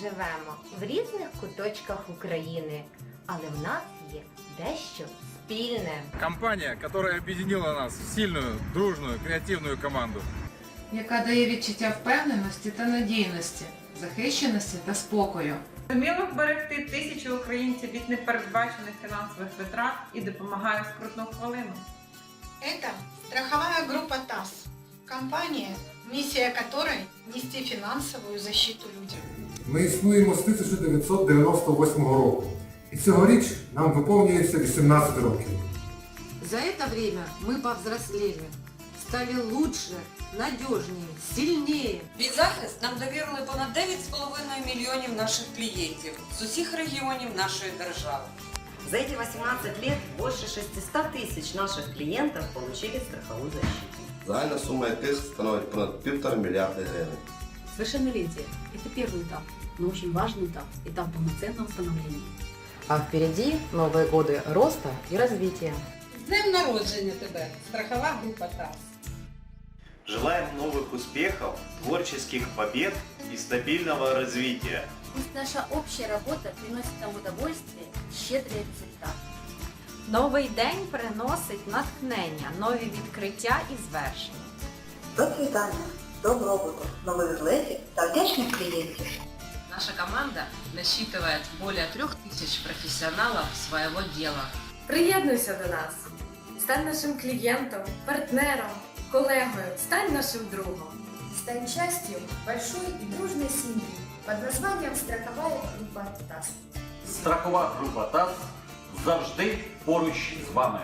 живемо в різних куточках України, але в нас є дещо спільне. Компания, которая объединила нас в сильную, дружную, креативную команду. яка дає відчуття впевненості та надійності, захищеності та спокою. Зуміло вберегти тисячі українців від непередбачених фінансових витрат і допомагає в скрутну хвилину. Это страховая группа ТАСС, компания, миссия которой – нести финансовую защиту людям. Ми існуємо з 1998 року. І цьогоріч нам виповнюється 18 років. За это время мы повзрослели, стали лучше, надежнее, сильнее. Під захист нам довірили понад 9,5 мільйонів наших клієнтів з усіх регіонів нашої держави. За эти 18 лет больше 600 тысяч наших клиентов получили страховую защиту. Загальна сума яких становить понад півтора мільярда гривень. Совершеннолетие – это первый этап, но очень важный этап – этап полноценного становления. А впереди нові годи росту і розвитку. З днем народження тебе, страхова група ТАСС. Желаем новых успехов, творческих побед и стабильного развития. Пусть наша общая работа приносит нам удовольствие и щедрый результат. Новий день приносить натхнення, нові відкриття і звершення. Процвітання, добробуту, нових злетів та вдячних клієнтів. Наша команда насчитывает более трех тысяч профессионалов своего дела. Приєднуйся до нас. Стань нашим клієнтом, партнером, колегою, стань нашим другом. Стань частью большой и дружной семьи под названием страховая группа ТАСС. Страхова група ТАСС завжди поруч з вами.